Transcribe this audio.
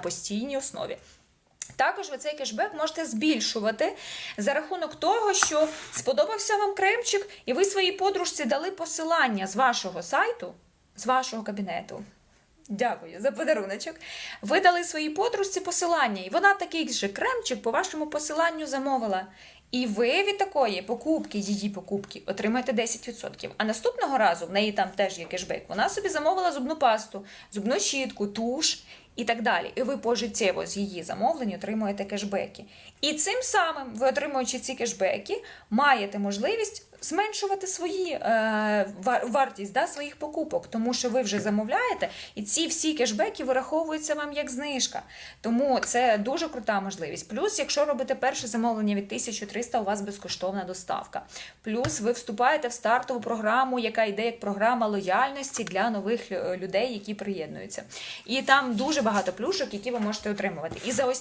постійній основі. Також ви цей кешбек можете збільшувати за рахунок того, що сподобався вам кремчик, і ви своїй подружці дали посилання з вашого сайту, з вашого кабінету. Дякую за подаруночок. Ви дали своїй подружці посилання, і вона такий же кремчик по вашому посиланню замовила. І ви від такої покупки, її покупки, отримаєте 10%. А наступного разу в неї там теж є кешбек. Вона собі замовила зубну пасту, зубну щітку, туш і так далі. І ви пожиттєво з її замовлень отримуєте кешбеки. І цим самим, ви отримуючи ці кешбеки, маєте можливість зменшувати свої е, вартість да, своїх покупок, тому що ви вже замовляєте, і ці всі кешбеки вираховуються вам як знижка. Тому це дуже крута можливість. Плюс, якщо робите перше замовлення від 1300, у вас безкоштовна доставка. Плюс ви вступаєте в стартову програму, яка йде як програма лояльності для нових е, людей, які приєднуються. І там дуже багато плюшок, які ви можете отримувати. І за ось